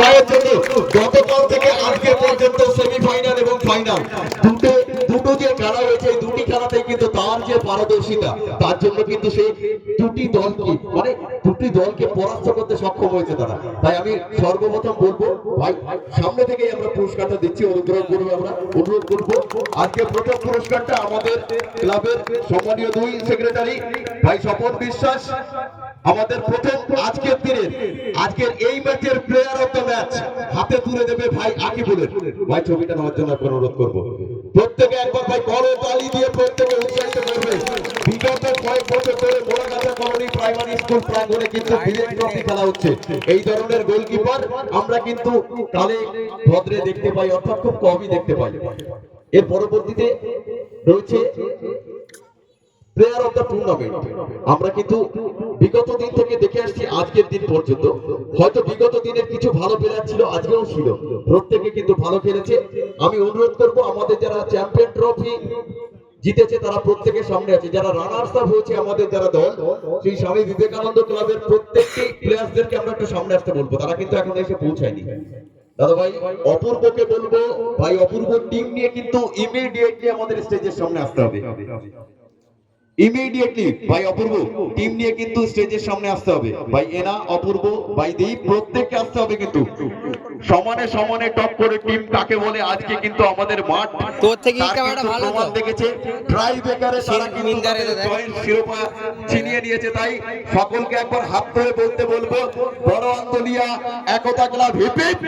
ভাইয়ের জন্য গতকাল থেকে আজকে পর্যন্ত সেমিফাইনাল এবং ফাইনাল দুটো তার যে পারদর্শিতা, তার জন্য কিন্তু সেই দুটি দলকে মানে দুটি দলকে পরাস্ত করতে সক্ষম হয়েছে তারা। তাই আমি সর্বপ্রথম বলব, ভাই, সামনে থেকেই আমরা পুরস্কারটা দিচ্ছি, অনুগ্রহ করব আমরা অনুরোধ করব। আজকে প্রথম পুরস্কারটা আমাদের ক্লাবের সম্মানীয় দুই সেক্রেটারি, ভাই স্বপন বিশ্বাস। আমাদের প্রথম আজকের দিনের, আজকের এই ম্যাচের প্লেয়ার অফ দ্য ম্যাচ হাতে তুলে দেবে ভাই আকিবুলের। ভাই, ছবিটা নেওয়ার জন্য অনুরোধ করব। প্রত্যেকে একবার ভাই করো তালি দিয়ে প্রত্যেকে উৎসাহিত করবে। বিগত কয়েক বছর ধরে মোড়াগাছা কলোনি প্রাইমারি স্কুল প্রাঙ্গণে কিন্তু বিলেট ট্রফি খেলা হচ্ছে। এই ধরনের গোলকিপার আমরা কিন্তু কালে ভদ্রে দেখতে পাই, অর্থাৎ খুব কমই দেখতে পাই। এর পরবর্তীতে রয়েছে প্লেয়ার অফ দ্য টুর্নামেন্ট আমরা কিন্তু বিগত দিন থেকে দেখে আসছি, আজকের দিন পর্যন্ত। হয়তো বিগত দিনের কিছু ভালো প্লেয়ার ছিল, আজকেও ছিল। প্রত্যেকে কিন্তু ভালো খেলেছে। আমি অনুরোধ করব, আমাদের যারা চ্যাম্পিয়ন ট্রফি জিতেছে, তারা প্রত্যেকের সামনে আছে। যারা রানার্স আপ হয়েছে, আমাদের যারা দল, সেই স্বামী বিবেকানন্দ ক্লাবের প্রত্যেকটি প্লেয়ারদেরকে আমরা একটু সামনে আসতে বলব। তারা কিন্তু এখন এসে পৌঁছায়নি। দাদা ভাই অপূর্বকে বলব, ভাই, অপূর্ব টিম নিয়ে কিন্তু ইমিডিয়েটলি আমাদের স্টেজের সামনে আসতে হবে। ইমিডিয়েটলি ভাই অপূর্ব টিম নিয়ে কিন্তু স্টেজের সামনে আসতে হবে। ভাই এনা, অপূর্ব, ভাই দীপ, প্রত্যেককে আসতে হবে কিন্তু। সমানে সমানে টপ করে টিম কাকে বলে আজকে কিন্তু আমাদের মাঠ। তোর থেকে ক্যামেরাটা ভালো তো? দেখেছে। ট্রাই বেকারে তারা কিন্তু জয়ের শিরোপা ছিনিয়ে নিয়েছে তাই সকলকে একবার হাত ধরে বলতে বলব বড় আন্দোলিয়া একতা ক্লাব হিপ হিপ।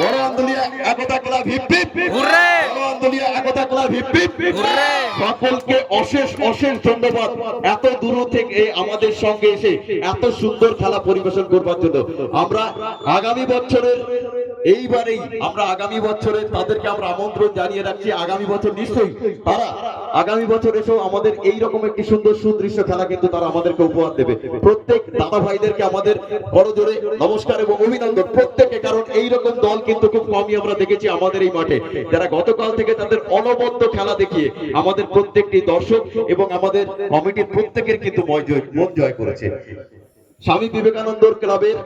বড় আন্দোলিয়া একতা ক্লাব হিপ হিপ। হুররে! বড় আন্দোলিয়া একতা ক্লাব হিপ হিপ। হুররে! সকলকে অশেষ অশেষ ধন্যবাদ। এত দূর থেকে আমাদের সঙ্গে এসে এত সুন্দর খেলা পরিবেশন করবার জন্য। আমরা আগামী বছরের এইবারেই আমরা আগামী বছরে তাদেরকে আমরা আমন্ত্রণ জানিয়ে রাখছি। আগামী বছর নিশ্চয়ই তারা আগামী বছর এসেও আমাদের এই রকম একটি সুন্দর সুদৃশ্য খেলা কিন্তু তারা আমাদেরকে উপহার দেবে। প্রত্যেক দাদা ভাইদেরকে আমাদের বড় জোরে নমস্কার এবং অভিনন্দন। প্রত্যেকে, কারণ এই রকম দল কিন্তু খুব কমই আমরা দেখেছি আমাদের এই মাঠে। যারা গতকাল থেকে তাদের অনবদ্য খেলা দেখিয়ে আমাদের প্রত্যেকটি দর্শক এবং আমাদের কমিটির প্রত্যেকের কিন্তু মন জয় করেছে। স্বামী বিবেকানন্দর ক্লাবের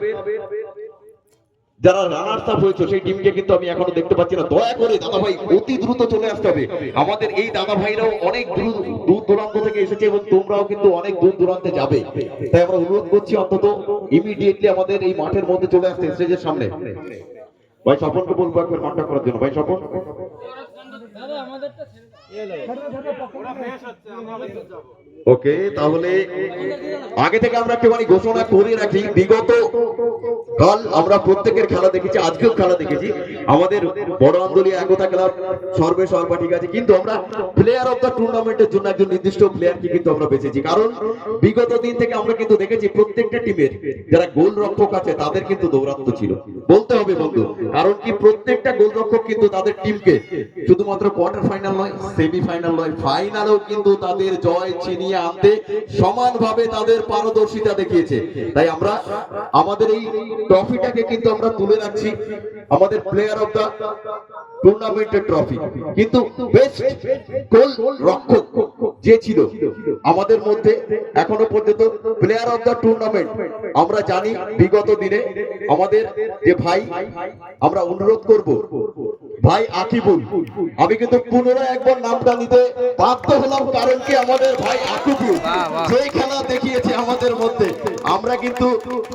যারা রানার্স আপ হয়েছে, সেই টিমকে কিন্তু আমি এখনও দেখতে পাচ্ছি না। দয়া করে দাদা ভাই অতি দ্রুত চলে আসতে হবে। আমাদের এই দাদা ভাইরাও অনেক দূর দূর দূরান্ত থেকে এসেছে এবং তোমরাও কিন্তু অনেক দূর দূরান্তে যাবে। তাই আমরা অনুরোধ করছি অন্তত ইমিডিয়েটলি আমাদের এই মাঠের মধ্যে চলে আসতে, স্টেজের সামনে। ভাই, স্বপনকে বলব একবার কন্ট্যাক্ট করার জন্য। ভাই, স্বপন? ওকে, তাহলে আগে থেকে আমরা একটুখানি ঘোষণা করে রাখি, বিগত কাল আমরা প্রত্যেকের খেলা দেখেছি, আজকেও খেলা দেখেছি। আমাদের বড় আন্দোলন একতা ক্লাব, সর্বে সর্বা ঠিক আছে, কিন্তু আমরা প্লেয়ার অফ দ্য টুর্নামেন্টের জন্য একজন নির্দিষ্ট প্লেয়ারকে কিন্তু আমরা বেছেছি। কারণ বিগত দিন থেকে আমরা কিন্তু দেখেছি প্রত্যেকটা টিমের যারা গোল রক্ষক আছে, তাদের কিন্তু দৌরাত্ম ছিল। বলতে হবে বন্ধু, কারণ কি প্রত্যেকটা গোল রক্ষক কিন্তু তাদের টিমকে শুধুমাত্র কোয়ার্টার ফাইনাল নয় সেমি ফাইনাল নয় ফাইনালেও কিন্তু তাদের জয় ছিনিয়ে আনতে সমানভাবে তাদের পারদর্শিতা দেখিয়েছে। তাই আমরা, আমাদের এই ট্রফিটাকে কিন্তু আমরা তুলে রাখছি আমাদের প্লেয়ার অফ দা টুর্নামেন্টের ট্রফি কিন্তু বেস্ট গোল রক্ষক যে ছিল, আমাদের মধ্যে এখনও পর্যন্ত প্লেয়ার অফ দা টুর্নামেন্ট আমরা জানি বিগত দিনে আমাদের যে ভাই, আমরা অনুরোধ করব ভাই আকিবুল আমি কিন্তু পুনরায় একবার নামটা নিতে বাধ্য হলাম কারণ কি আমাদের ভাই আকিবুল। যে খেলা দেখিয়েছে আমাদের মধ্যে। আমরা কিন্তু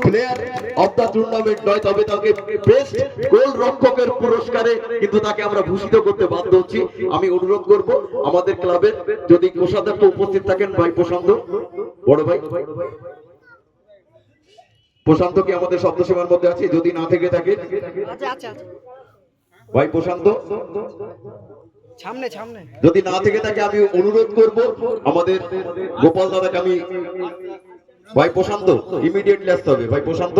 প্লেয়ার অফ দ্য টুর্নামেন্ট নয় তবে তাকে বেস্ট গোল রক্ষকের পুরস্কারে কিন্তু তাকে আমরা ভূষিত করতে বাধ্য হচ্ছি। আমি অনুরোধ করব আমাদের ক্লাবের যদি কোষাধ্যক্ষ উপস্থিত থাকেন ভাই প্রশান্ত বড় ভাই। প্রশান্ত কি আমাদের শব্দ সীমার মধ্যে আছে? যদি না থেকে থাকে। আচ্ছা আচ্ছা। ভাই প্রশান্ত। সামনে সামনে। যদি না থেকে থাকে আমি অনুরোধ করব আমাদের গোপাল দাদাকে আমি ভাই প্রশান্ত ইমিডিয়েটলি আসতে হবে। ভাই প্রশান্ত।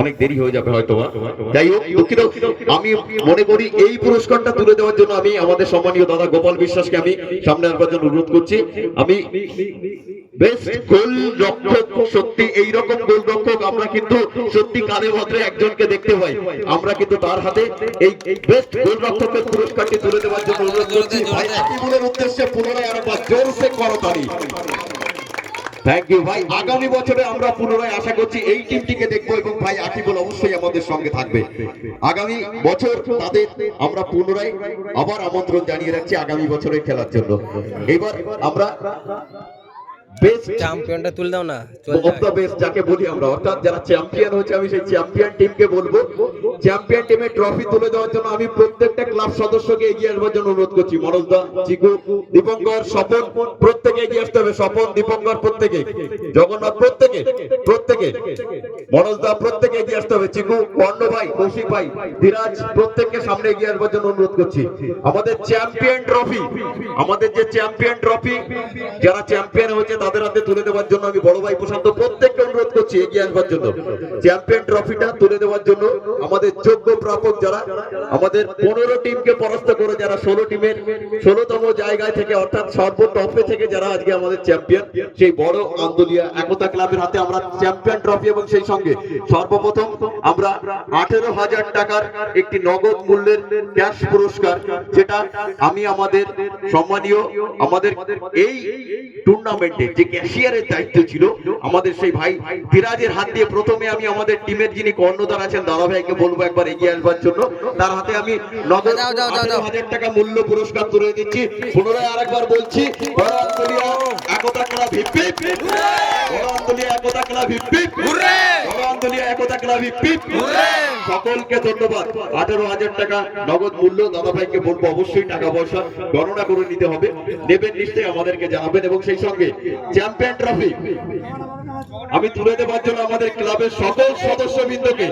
অনেক দেরি হয়ে যাবে হয়তো যাই হোক দুঃখিত। আমি মনে করি এই পুরস্কারটা তুলে দেওয়ার জন্য আমি আমাদের সম্মানীয় দাদা গোপাল বিশ্বাসকে আমি সামনে আসবার জন্য অনুরোধ করছি। আমি বেস্ট সত্যি এই রকম আমরা কিন্তু সত্যি কালে ভদ্রে একজনকে দেখতে পাই। আমরা কিন্তু তার হাতে এই বেস্ট পুরস্কারটি তুলে দেওয়ার জন্য অনুরোধ করছি। ভাই উদ্দেশ্যে পুনরায় থ্যাংক ইউ ভাই। আগামী বছরে আমরা পুনরায় আশা করছি এই টিমটিকে দেখব এবং ভাই আকিবুল অবশ্যই আমাদের সঙ্গে থাকবে। আগামী বছর তাদের আমরা পুনরায় আবার আমন্ত্রণ জানিয়ে রাখছি আগামী বছরে খেলার জন্য। এবার আমরা বেস্ট চ্যাম্পিয়নটা তুলে দাও না অফ দ্য বেস্ট যাকে বলি আমরা অর্থাৎ যারা চ্যাম্পিয়ন হচ্ছে আমি সেই চ্যাম্পিয়ন টিমকে বলব। চ্যাম্পিয়ন টিমের ট্রফি তুলে দেওয়ার জন্য আমি প্রত্যেকটা ক্লাব সদস্যকে এগিয়ে আসবার জন্য অনুরোধ করছি। মনোজদা চিকু দীপঙ্কর স্বপন প্রত্যেকে এগিয়ে আসতে হবে। স্বপন দীপঙ্কর প্রত্যেকে। জগন্নাথ প্রত্যেকে। প্রত্যেকে। মনোজদা প্রত্যেকে এগিয়ে আসতে হবে। চিকু কর্ণ ভাই কৌশিক ভাই ধীরাজ প্রত্যেককে সামনে এগিয়ে আসবার জন্য অনুরোধ করছি। আমাদের চ্যাম্পিয়ন ট্রফি আমাদের যে চ্যাম্পিয়ন ট্রফি যারা চ্যাম্পিয়ন হয়েছে তাদের হাতে তুলে দেওয়ার জন্য আমি বড় ভাই প্রশান্ত প্রত্যেককে অনুরোধ করছি এগিয়ে আসবার জন্য। চ্যাম্পিয়ন ট্রফিটা তুলে দেওয়ার জন্য আমাদের যোগ্য প্রাপক যারা, আমাদের পনেরো টিমকে পরাস্ত করে যারা ষোলো টিমের ষোলোতম জায়গায় থেকে অর্থাৎ সর্বটপে থেকে যারা আজকে আমাদের চ্যাম্পিয়ন, সেই বড় আন্দোলিয়া একতা ক্লাবের হাতে আমরা চ্যাম্পিয়ন ট্রফি এবং সেই সঙ্গে সর্বপ্রথম আমরা আঠেরো হাজার টাকার একটি নগদ মূল্যের ক্যাশ পুরস্কার, যেটা আমি আমাদের সম্মানীয়, আমাদের এই টুর্নামেন্টে যে ক্যাশিয়ারের দায়িত্ব ছিল আমাদের সেই ভাই ধীরাজের হাত দিয়ে প্রথমে আমি আমাদের টিমের যিনি কর্ণধার আছেন দাদা ভাইকে বলব একবার এগিয়ে আসবার জন্য তার হাতে আমি নগদ। হাজার টাকা মূল্য পুরস্কার তুলে দিচ্ছি। পুনরায় আরেকবার বলছি একতা সকলকে ধন্যবাদ। আঠারো হাজার টাকা নগদ মূল্য দাদা ভাইকে বলব অবশ্যই টাকা পয়সা গণনা করে নিতে হবে। নেবেন নিশ্চয়ই আমাদেরকে জানাবেন এবং সেই সঙ্গে চ্যাম্পিয়ন ট্রফি। আমি তুলে দেওয়ার জন্য আমাদের ক্লাবের সকল সদস্যবৃন্দকে